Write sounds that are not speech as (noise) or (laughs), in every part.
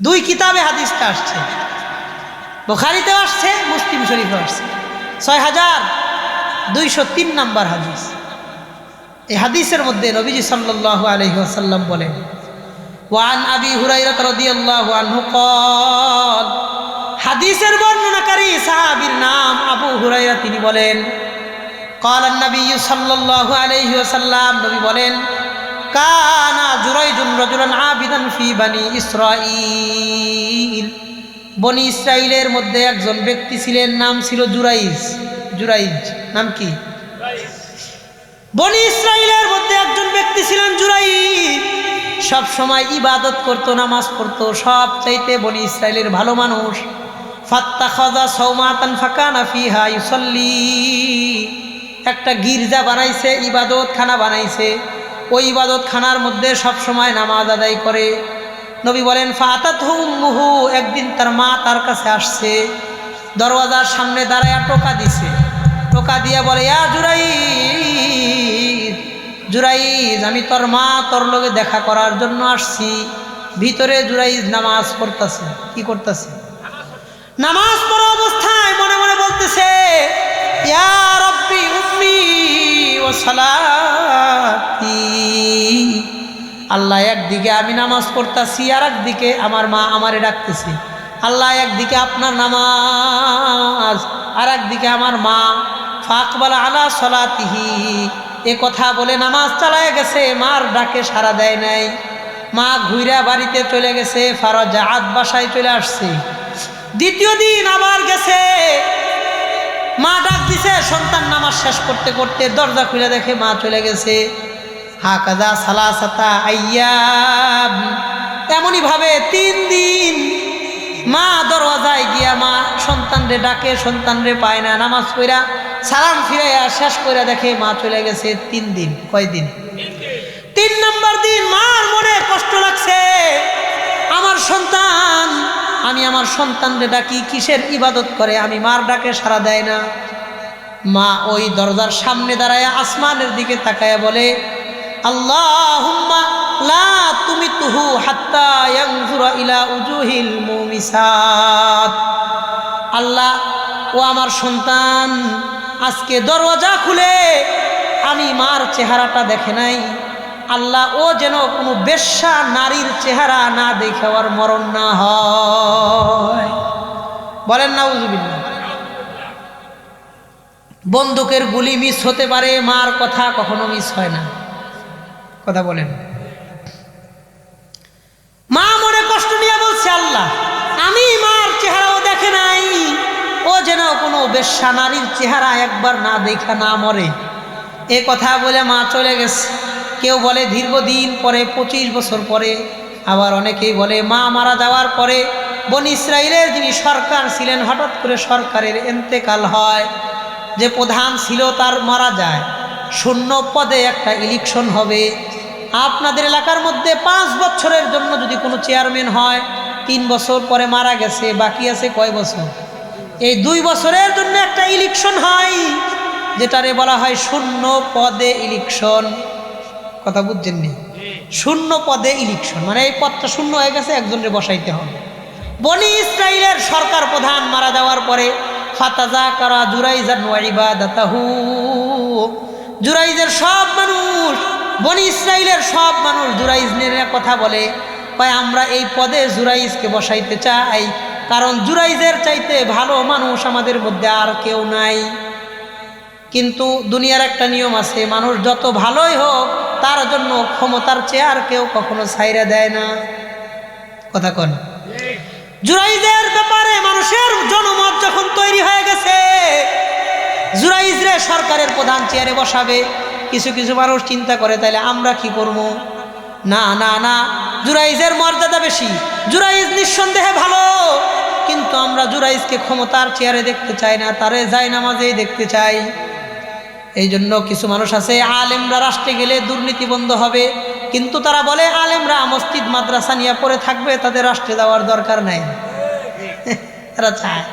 দুই কিতাবে হাদিসটা আসছে বোখারিতেও আসছে মুসলিম শরীফে আসছে ছয় হাজার দুইশো তিন নম্বর হাদিস এই হাদিসের মধ্যে নবীজি সাল্লাল্লাহু আলাইহি ওয়াসাল্লাম বলেন ওয়ান আবি হুরাইরা রাদিয়াল্লাহু আনহু قال হাদিসের বর্ণনাকারী সাহাবীর নাম আবু হুরাইরা তিনি বলেন قال النبي صلى الله عليه وسلم নবী বলেন কানা জুরাইজুন রাজুলান আবিদান ফি বানি ইসরাঈল। বনি ইসরাইলের মধ্যে একজন ব্যক্তি ছিলেন, নাম ছিল জুরাইজ। জুরাইজ, নাম কি? বনি ইসরাইলের মধ্যে একজন ব্যক্তি ছিলেন জুরাই সব সময় ইবাদত করত, নামাজ পড়তো, সব চাইতে বনি ইসরাইলের ভালো মানুষ। ফাত্তা খাজা সৌমাতান ফাকানা ফিহা ইউসল্লি। একটা গির্জা বানাইছে ইবাদত খানা বানাইছে। ওই ইবাদত খানার মধ্যে সব সময় নামাজ আদায় করে। নবী বলেন ফাতাত মুহু একদিন তার মা তার কাছে আসছে, দরওয়াজার সামনে দাঁড়ায় টোকা দিছে। টোকা দিয়ে বলে, ইয়া জুরাই জুরাইজ আমি তোর মা, তোর লোকে দেখা করার জন্য আসছি। ভিতরে জুরাইজ নামাজ পড়তেছে। কি করতেছে? নামাজ পড়া অবস্থায় মনে মনে বলতেছে, ইয়া রব্বি উম্মি সালাতি। আল্লাহ একদিকে আমি নামাজ পড়তাছি আর একদিকে আমার মা আমারে ডাকতেছে। আল্লাহ একদিকে আপনার নামাজ আর একদিকে আমার মা ফাকবাল আলা সলাতিহি। এ কথা বলে নামাজ চালায় গেছে, মার ডাকে সারা দেয় নাই। মা ঘুইরা বাড়িতে চলে গেছে, ফারজা আত বাসায় চলে আসছে। দ্বিতীয় দিন আবার গেছে মা ডাক দিছে, সন্তান নামাজ শেষ করতে করতে দরজা খুলে দেখে মা চলে গেছে। হা কাজা সালা সাতা আইয়াম। এমনই ভাবে তিন দিন মা দরওয়াজায় গিয়া মা সন্তান রে ডাকে সন্তান রে পায় না। নামাজ কইরা সালাম ফিরাইয়া শেষ করে দেখে মা চলে গেছে তিন দিন। কয়দিন তিন নম্বর দিন মার মনে কষ্ট লাগছে। আমার সন্তান আমি আমার সন্তানরে ডাকি, কিসের ইবাদত করে? আমি মার ডাকে সারা দেয় না। মা ওই দরজার সামনে দাঁড়ায় আসমানের দিকে তাকায় বলে আল্লাহ লা তুমি তুহু আল্লাহ, ও আমার সন্তান, আজকে দরওয়াজা খুলে আমি মার চেহারাটা দেখে নাই। আল্লাহ ও যেন কোনো বেশ্যা নারীর চেহারা না দেখে ওর মরণ না হয়। বলেন না উজুবিল্লা বন্দুকের গুলি মিস হতে পারে, মার কথা কখনো মিস হয় না। কথা বলেন। মা মনে কষ্ট নিয়ে বলছে, আল্লাহ, আমি মার চেহারাও দেখে নাই। ও যেন কোনো বেশ্যা নারীর চেহারা একবার না দেখা না মরে। এ কথা বলে মা চলে গেছে। কেউ বলে দীর্ঘদিন পরে, পঁচিশ বছর পরে। আবার অনেকেই বলে, মা মারা যাওয়ার পরে বন ইসরায়েলের যিনি সরকার ছিলেন, হঠাৎ করে সরকারের এন্তেকাল হয় যে প্রধান ছিল, তার মারা যায়। শূন্য পদে একটা ইলেকশন হবে। আপনাদের এলাকার মধ্যে পাঁচ বছরের জন্য যদি কোনো চেয়ারম্যান হয়, তিন বছর পরে মারা গেছে, বাকি আছে কয় বছর? এই দুই বছরের জন্য একটা ইলেকশন হয়, যেটারে বলা হয় শূন্য পদে ইলেকশন কথা বুঝছেন নি শূন্য পদে ইলেকশন মানে এই পদটা শূন্য হয়ে গেছে, একজনকে বসাইতে হবে। বনি ইসরায়েলের সরকার প্রধান মারা যাওয়ার পরে, ফাতাজা করা জুরাইজান ওয়াইবাদাতাহু জুরাইজের সব মানুষ, বনি ইসরায়েলের সব মানুষ জুরাইজনের কথা বলে, কয়, আমরা এই পদে জুরাইজকে বসাইতে চাই, কারণ জুরাইজের চাইতে ভালো মানুষ আমাদের মধ্যে আর কেউ নাই। কিন্তু দুনিয়ার একটা নিয়ম আছে, মানুষ যত ভালোই হোক, তার জন্য ক্ষমতার চেয়ার কেউ কখনো ছাইরা দেয় না। কথা কন। জুরাইজের ব্যাপারে মানুষের জনমত যখন তৈরি হয়ে গেছে, জুরাইজরে সরকারের প্রধান চেয়ারে বসাবে, কিছু কিছু মানুষ চিন্তা করে তাহলে আমরা কি করব? না না না, জুরাইজের মর্যাদা বেশি। জুরাইজ নিঃসন্দেহে ভালো, কিন্তু আমরা জুরাইজকে ক্ষমতার চেয়ারে দেখতে চাই না, তারে যাই নামাজেই দেখতে চাই। এই জন্য কিছু মানুষ আছে, আলেমরা রাষ্ট্রে গেলে দুর্নীতি বন্ধ হবে। কিন্তু তারা বলে, আলেমরা মসজিদ, মাদ্রাসা নিয়ে পড়ে থাকবে, তাদের রাষ্ট্রে যাওয়ার দরকার নাই। (laughs) এরা চায়।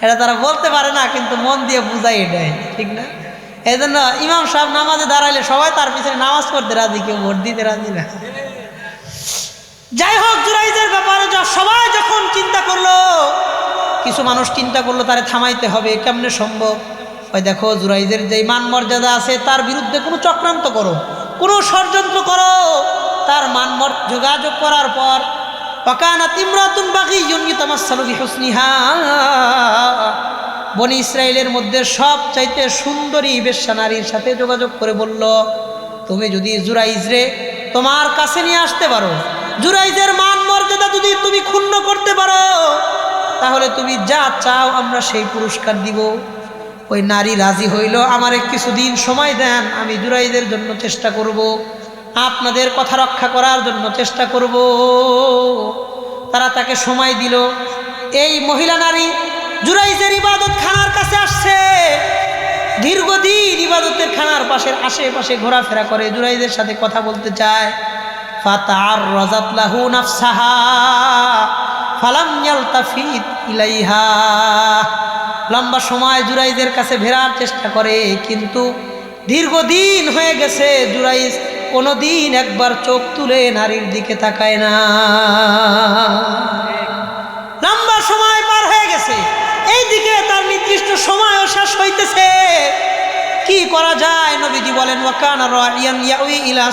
এটা তারা বলতে পারে না, কিন্তু মন দিয়ে বুঝাই এটাই, ঠিক না? এই জন্য ইমাম সাহেব নামাজে দাঁড়াইলে সবাই তার পিছনে নামাজ পড়তে রাজি, কেউ ভোট দিতে রাজি না। যাই হোক, জুরাইজের ব্যাপারে সবাই যখন চিন্তা করল, কিছু মানুষ চিন্তা করল, তারে থামাইতে হবে, কেমনে সম্ভব? ওই দেখো জুরাইজের যেই মান মর্যাদা আছে, তার বিরুদ্ধে কোনো চক্রান্ত করো, কোনো ষড়যন্ত্র করো। তার মান যোগাযোগ করার পর অকানা তিমরাতুন বাকি ইয়ুনিতামাসালু বিহুসনিহা। বনি ইসরায়েলের মধ্যে সব চাইতে সুন্দরী বেশ্যা নারীর সাথে যোগাযোগ করে বলল, তুমি যদি জুরাইজরে তোমার কাছে নিয়ে আসতে পারো, জুরাইজের মান মর্যাদা যদি তুমি ক্ষুণ্ণ করতে পারো, তাহলে তুমি যা চাও আমরা সেই পুরস্কার দিব। ওই নারী রাজি হইল, আমার কিছুদিন সময় দেন, আমি জুরাইজের জন্য চেষ্টা করব, আপনাদের কথা রক্ষা করার জন্য চেষ্টা করব। তারা তাকে সময় দিল। এই মহিলা নারী জুরাইজের ইবাদত খানার কাছে আসছে। দীর্ঘদিন ইবাদতের খানার পাশের আশেপাশে ঘোরাফেরা করে, জুরাইদের সাথে কথা বলতে চায়। ফালাম ইলাইহা। লম্বা সময় জুরাইজের কাছে ফেরার চেষ্টা করে, কিন্তু দীর্ঘদিন হয়ে গেছে, জুরাইজ কোনোদিন একবার চোখ তুলে নারীর দিকে তাকায় না। লম্বা সময় পার হয়ে গেছে এই দিকে তার নির্দিষ্ট সময়ও শেষ হইতেছে। কি করা যায়? নবীজি বলেন, ওয়াকান ইলা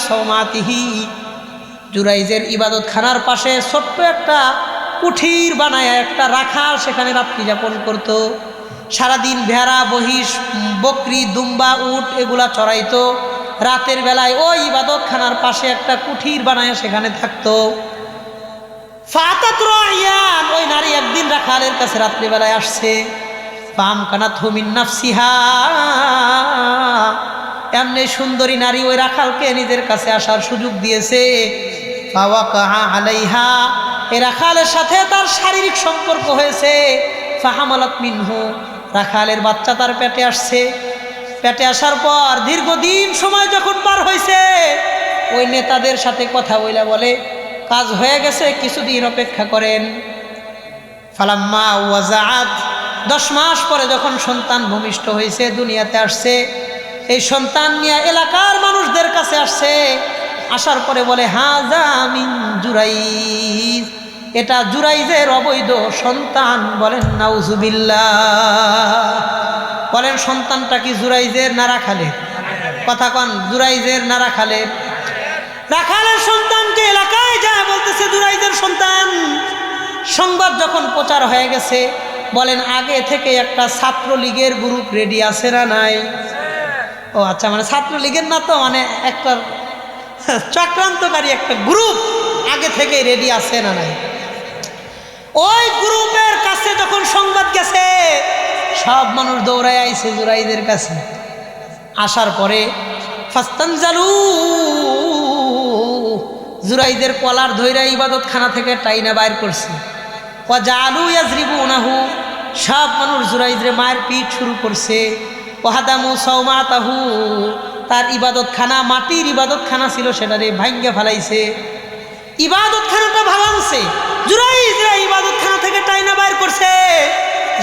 জুরাইজের ইবাদত খানার পাশে ছোট্ট একটা কুঠির বানায় একটা রাখাল সেখানে রাত্রি যাপন করত। সারাদিন ভেড়া বহিষ বকরি, দুম্বা, উট এগুলা চড়াইতো। রাতের বেলায় ওই ইবাদত খানার পাশে একটা কুঠির বানায় সেখানে থাকতো। ওই নারী একদিন রাখালের কাছে রাত্রিবেলায় আসছে। পাম কানা থমিন নাফসিহা। এমনি সুন্দরী নারী ওই রাখালকে নিজের কাছে আসার সুযোগ দিয়েছে। বাবা কাহা আলাইহা এই রাখালের সাথে তার শারীরিক সম্পর্ক হয়েছে। ফাহামালাত মিনহু রাখালের বাচ্চা তার পেটে আসছে। পেটে আসার পর দীর্ঘদিন সময় যখন পার হয়েছে ওই নেতাদের সাথে কথা বইলা বলে, কাজ হয়ে গেছে, কিছুদিন অপেক্ষা করেন। ফালাম্মা ওয়াজাত দশ মাস পরে যখন সন্তান ভূমিষ্ঠ হয়েছে দুনিয়াতে আসছে, এই সন্তান নিয়ে এলাকার মানুষদের কাছে আসছে। আসার পরে বলে, হাজা মিন জুরাইজ এটা জুরাইজের অবৈধ সন্তান বলেন, নাউজুবিল্লাহ। বলেন, সন্তানটা কি জুরাইজের না রাখালের? কথা কন, জুরাইজের না রাখালের। রাখালের সন্তানকে এলাকায় যা বলতেছে জুরাইজের সন্তান। সংবাদ যখন প্রচার হয়ে গেছে, বলেন, আগে থেকে একটা ছাত্রলীগের গ্রুপ রেডি আছে না নাই? ও আচ্ছা মানে ছাত্রলীগের না তো মানে একটা চক্রান্তকারী একটা গ্রুপ আগে থেকে রেডি আছে না নাই? ওই গ্রুপের কাছে যখন সংবাদ গেছে, সব মানুষ দৌড়ায় আইছে জুরাইদের কাছে। আসার পরে, ফাস্তানজালু, জুরাইদের কলার ধৈরা ইবাদত খানা থেকে টাইনা বাইর করছে। জালু ইয়াজরিবু উনাহু সব মানুষ জুরাইদরে মায়ের পিঠ শুরু করছে। ওহাদামু সৌমাতাহু তার ইবাদত খানা মাটির ইবাদত খানা ছিল সেটারে ভাঙ্গে ফেলাইছে। ইবাদত খানাটা ভাঙছে জুরাইজরা ইবাদত খানা থেকে টাইনা বাইর করছে।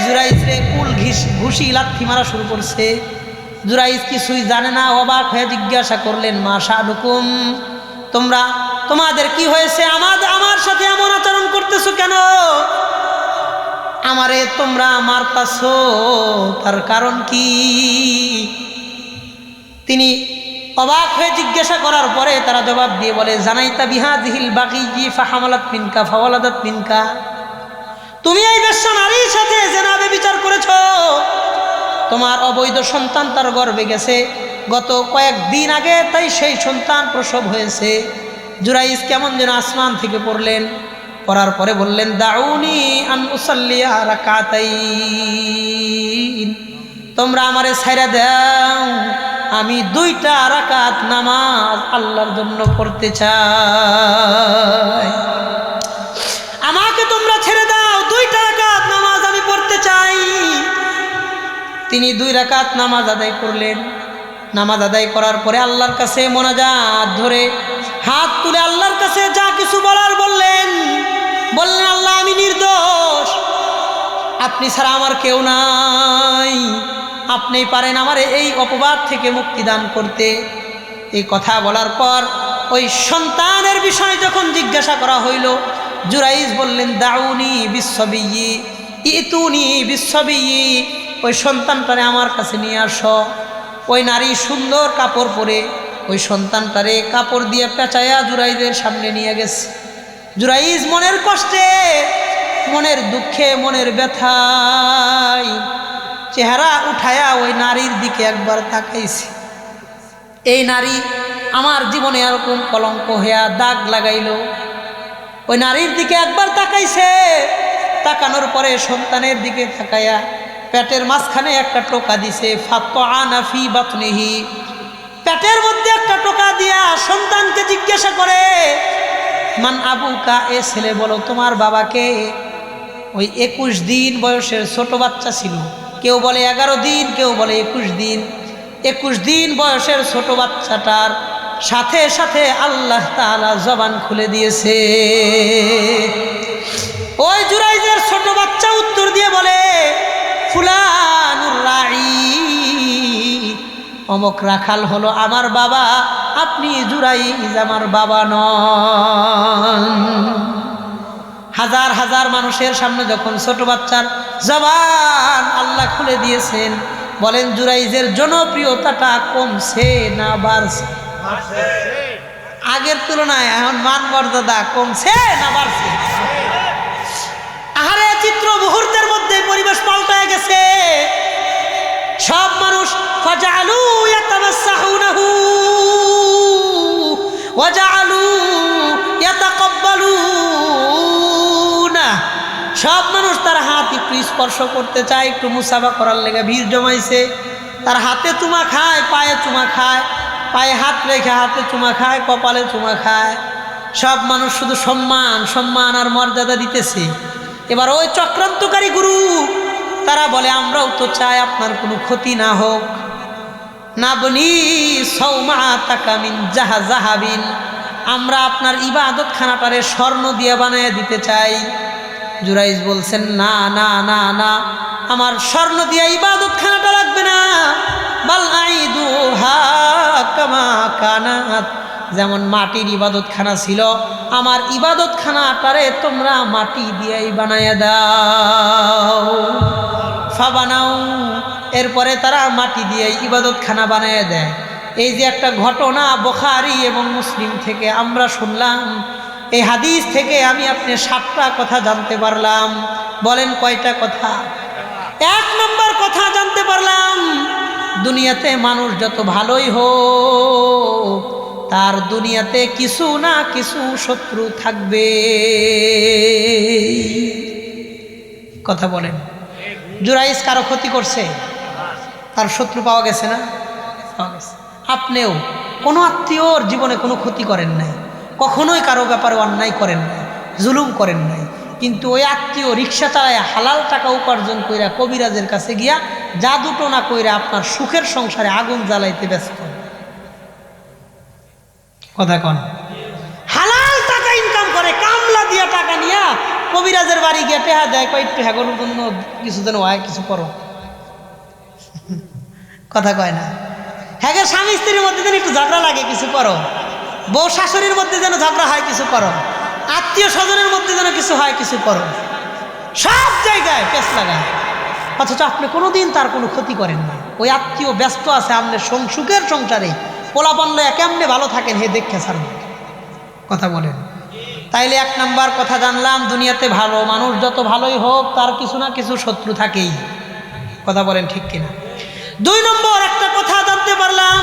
জুরাইজরে কুল ঘিস, ঘুষি, লাথি মারা শুরু করছে। জুরাইজ কিছুই জানে না, অবাক হয়ে জিজ্ঞাসা করলেন, মা শাহরুকুম, তোমরা, তোমাদের কি হয়েছে? আমার আমার সাথে এমন আচরণ করতেছো কেন? আমারে তোমরা আমার মারতাছ, তার কারণ কি? তিনি অবাক হয়ে জিজ্ঞাসা করার পরে তারা জবাব দিয়ে বলে, জানাইতা বিহা দিহিল বাকি জি ফাহামালাত মিনকা, ফাওয়ালাদাত মিনকা। তুমি এই বেশ্যা নারীর সাথে জেনাবে বিচার করেছ। তোমার অবৈধ সন্তান তার গর্বে গেছে। গত কয়েকদিন আগে তাই সেই সন্তান প্রসব হয়েছে। জুরাইস কেমন যেন আসমান থেকে পড়লেন। পড়ার পরে বললেন, দাউনি আন উসাল্লিয়া রাকাতাইন। তোমরা আমারে ছাইরা দাও। আমি দুইটা রাকাত নামাজ আল্লাহর জন্য পড়তে চাই। আমাকে তোমরা ছেড়ে দাও, দুইটা রাকাত নামাজ আমি পড়তে চাই। তিনি দুই রাকাত নামাজ আদায় করলেন। নামাজ আদায় করার পরে আল্লাহর কাছে মোনাজাত ধরে হাত তুলে আল্লাহর কাছে যা কিছু বলার বললেন। বললেন, আল্লাহ, আমি নির্দোষ। আপনি ছাড়া আমার কেউ নাই। আপনি পারেন আমার এই অপবাদ থেকে মুক্তি দান করতে। এই কথা বলার পর ওই সন্তানের বিষয়ে যখন জিজ্ঞাসা করা হইল, জুরাইজ বললেন, দাউনি বিশ্ববিয়ি, ইতুনি বিশ্ববি ওই সন্তানটারে আমার কাছে নিয়ে আসো। ওই নারী সুন্দর কাপড় পরে, ওই সন্তানটারে কাপড় দিয়ে পেঁচায়া জুরাইদের সামনে নিয়ে গেছে। জুরাইজ মনের কষ্টে, মনের দুঃখে, মনের ব্যথায় চেহারা উঠায়া ওই নারীর দিকে একবার তাকাইছে। এই নারী আমার জীবনে এরকম কলঙ্ক হইয়া দাগ লাগাইল। ওই নারীর দিকে একবার তাকাইছে। তাকানোর পরে সন্তানের দিকে তাকাইয়া পেটের মাঝখানে একটা টোকা দিছে ফাত্ত আনাফি বাতনিহি। পেটের মধ্যে একটা টোকা দিয়া সন্তানকে জিজ্ঞাসা করে, মান আবু কা এ ছেলে বলো, তোমার বাবাকে? ওই একুশ দিন বয়সের ছোট বাচ্চা ছিল। কেউ বলে এগারো দিন, কেউ বলে একুশ দিন। একুশ দিন বয়সের ছোট বাচ্চাটার সাথে সাথে আল্লাহ তাআলা জবান খুলে দিয়েছে। ওই জুরাইজের ছোট বাচ্চা উত্তর দিয়ে বলে, ফুলানুর রাই, অমক রাখাল হলো আমার বাবা, আপনি জুরাইজ আমার বাবা নন। হাজার হাজার মানুষের সামনে যখন ছোট বাচ্চার জবান আল্লাহ খুলে দিয়েছেন, বলেন, জুরাইজের জনপ্রিয়তাটা কমছে না বাড়ছে? আগের তুলনায় এখন মান মর্যাদা কমছে না বাড়ছে? আহারে, চিত্র মুহূর্তের মধ্যে পরিবেশ পাল্টায় গেছে। সব মানুষ, ফাজালু ইয়াতামাসসাহুনাহু সব মানুষ তার হাত একটু স্পর্শ করতে চায়, একটু মুসাফা করার লেগে ভিড় জমাইছে। তার হাতে চুমা খায়, পায়ে চুমা খায়, পায়ে হাত রেখে হাতে চুমা খায়, কপালে চুমা খায়। সব মানুষ শুধু সম্মান সম্মান আর মর্যাদা দিতেছে। এবার ওই চক্রান্তকারী গুরু, তারা বলে, আমরাও তো চাই আপনার কোনো ক্ষতি না হোক। নাবনি সৌমা তাকামিন জাহা জাহাবিন। আমরা আপনার ইবাদত খানাটারে স্বর্ণ দিয়ে বানিয়ে দিতে চাই। জুরাইজ বলছেন, না না না না, আমার স্বর্ণ দিয়ে ইবাদত খানাটা লাগবে না। বাল আইদু হা কামা কানাত। যেমন মাটির ইবাদত খানা ছিল, আমার ইবাদত খানাটারে তোমরা মাটি দিয়েই বানায় দাও। ফা বানাও এরপরে তারা মাটি দিয়ে ইবাদত খানা বানিয়ে দেয়। এই যে একটা ঘটনা, বখারি এবং মুসলিম থেকে আমরা শুনলাম এই হাদিস থেকে আমি আপনি সাতটা কথা জানতে পারলাম। বলেন কয়টা কথা? এক নম্বর কথা জানতে পারলাম, দুনিয়াতে মানুষ যত ভালোই হোক, তার দুনিয়াতে কিছু না কিছু শত্রু থাকবে। কথা বলেন। জুরাইস কারও ক্ষতি করছে? তার শত্রু পাওয়া গেছে না? পাওয়া গেছে। আপনিও কোনো আত্মীয়র জীবনে কোনো ক্ষতি করেন নাই। কখনোই কারও ব্যাপারে অন্যায় করেন নাই, জুলুম করেন নাই। কিন্তু ওই আত্মীয় রিক্সা চালায় হালাল টাকা উপার্জন কইরা কবিরাজের কাছে গিয়া জাদু টোনা কইরা আপনার সুখের সংসারে আগুন জ্বালাইতে ব্যস্ত। কথা কন। হালাল টাকা ইনকাম করে, কামলা দিয়া টাকা নিয়া কবিরাজের বাড়ি গিয়ে টেহা দেয়, কয় একটু হ্যাগোর জন্য কিছু যেন হয়, কিছু করো। কথা কয় না। হ্যাঁ স্বামী স্ত্রীর মধ্যে যেন একটু ঝগড়া লাগে, কিছু করো। বউ শাশুড়ির মধ্যে যেন ঝগড়া হয়, কিছু করো। আত্মীয় স্বজনের মধ্যে যেন কিছু হয়, কিছু করো। সব জায়গায় পেস লাগায়। অথচ আপনি কোনোদিন তার কোনো ক্ষতি করেন না। ওই আত্মীয় ব্যস্ত আছে আপনার সুখের সংসারে। পোলাপন্ন কেমনে ভালো থাকেন, হে দেখে স্যার কথা বলেন। তাইলে এক নাম্বার কথা জানলাম, দুনিয়াতে ভালো মানুষ যত ভালোই হোক, তার কিছু না কিছু শত্রু থাকেই। কথা বলেন ঠিক কিনা? দুই নম্বর একটা কথা জানতে পারলাম,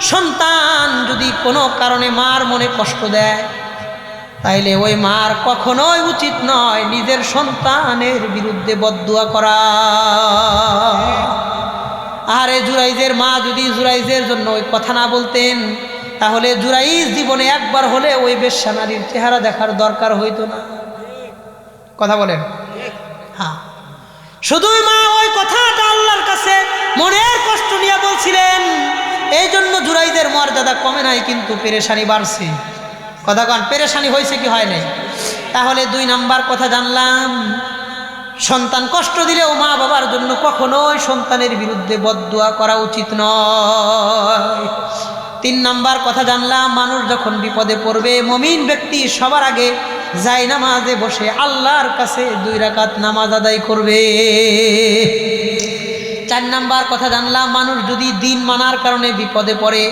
সন্তান কোনো কারণে মার মনে কষ্ট দেয়। তাইলে ওই মার কখনোই উচিত নয় নিজের সন্তানের বিরুদ্ধে বদুয়া করা। আরে জুরাইজের মা যদি জুরাইজের জন্য ওই কথা না বলতেন, তাহলে জুরাইজ জীবনে একবার হলে ওই বেশ্যা নারীর চেহারা দেখার দরকার হইতো না। কথা বলেন। হ্যাঁ। শুধুই মা ওই কথাটা আল্লাহর কাছে মনের কষ্ট নিয়ে বলছিলেন এই জন্য জুরাইদের মর্যাদা কমে নাই, কিন্তু পেরেশানি বাড়ছে। কথা কন, পেরেশানি হয়েছে কি হয় নাই? তাহলে দুই নাম্বার কথা জানলাম, সন্তান কষ্ট দিলেও মা বাবার জন্য কখনোই সন্তানের বিরুদ্ধে বদুয়া করা উচিত নয়। তিন নাম্বার কথা জানলাম, মানুষ যখন বিপদে পড়বে, মমিন ব্যক্তি সবার আগে যাই নামাজে বসে আল্লাহর কাছে দুই রাকাত নামাজ আদায় করবে। চার নাম্বার কথা জানলাম, মানুষ যদি দিন মানার কারণে বিপদে পড়ে,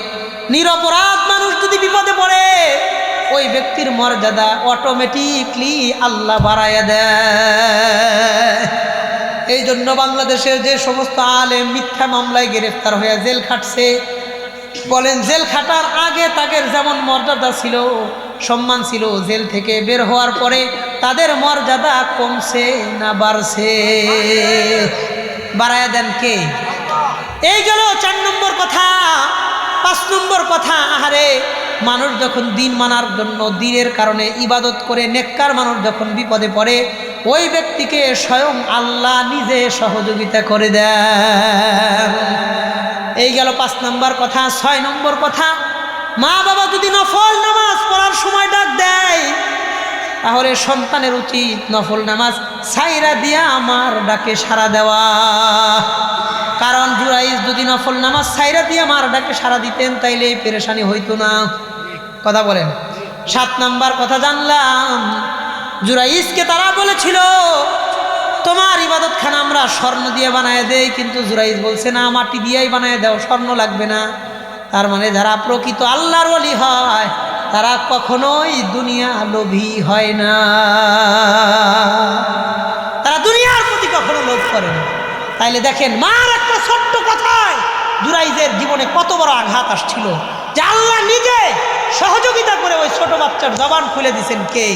নিরপরাধ মানুষ যদি বিপদে পড়ে, ওই ব্যক্তির মর্যাদা অটোমেটিকলি আল্লাহ বাড়াইয়া দেয়। এই জন্য বাংলাদেশের যে সমস্ত আলেম মিথ্যা মামলায় গ্রেফতার হয়ে জেল খাটছে, বলেন জেল খাটার আগে তাদের যেমন মর্যাদা ছিল, সম্মান ছিল, জেল থেকে বের হওয়ার পরে তাদের মর্যাদা কমছে না বাড়ছে। বাড়ায় দেন কে? এই গেল চার নম্বর কথা, পাঁচ নম্বর কথা। আহারে, মানুষ যখন দিন মানার জন্য দিনের কারণে ইবাদত করে, নেককার মানুষ যখন বিপদে পড়ে, ওই ব্যক্তিকে স্বয়ং আল্লাহ নিজে সহযোগিতা করে দেন। এই গেল পাঁচ নম্বর কথা, ছয় নম্বর কথা। মা বাবা যদি নফল নামাজ পড়ার সময় ডাক দেয় তাহলে সন্তানের উচিত নফল নামাজ সাইরা দিয়া আমার ডাকে সাড়া দেওয়া। কারণ জুরাইজ যদি নফল নামাজ সাইরা দিয়ে আমার ডাকে সাড়া দিতেন, তাইলে পেরেশানি হইতো না। কথা বলেন। সাত নাম্বার কথা জানলাম জুরাইজকে তারা বলেছিল, তোমার ইবাদতখানা আমরা স্বর্ণ দিয়ে বানায় দেই, কিন্তু জুরাইজ বলছে, না, মাটি দিয়েই বানায় দাও, স্বর্ণ লাগবে না। তার মানে যারা প্রকৃত আল্লাহর ওলি হয় তারা কখনোই দুনিয়া লোভী হয় না। তারা দুনিয়ার প্রতি কখনো লোভ করে না। তাইলে দেখেন, মার একটা ছোট্ট কথায় দুরাইজের জীবনে কত বড় আঘাত আসছিল যে আল্লাহ নিজে সহযোগিতা করে ওই ছোট বাচ্চার জবান খুলে দিছেন কে?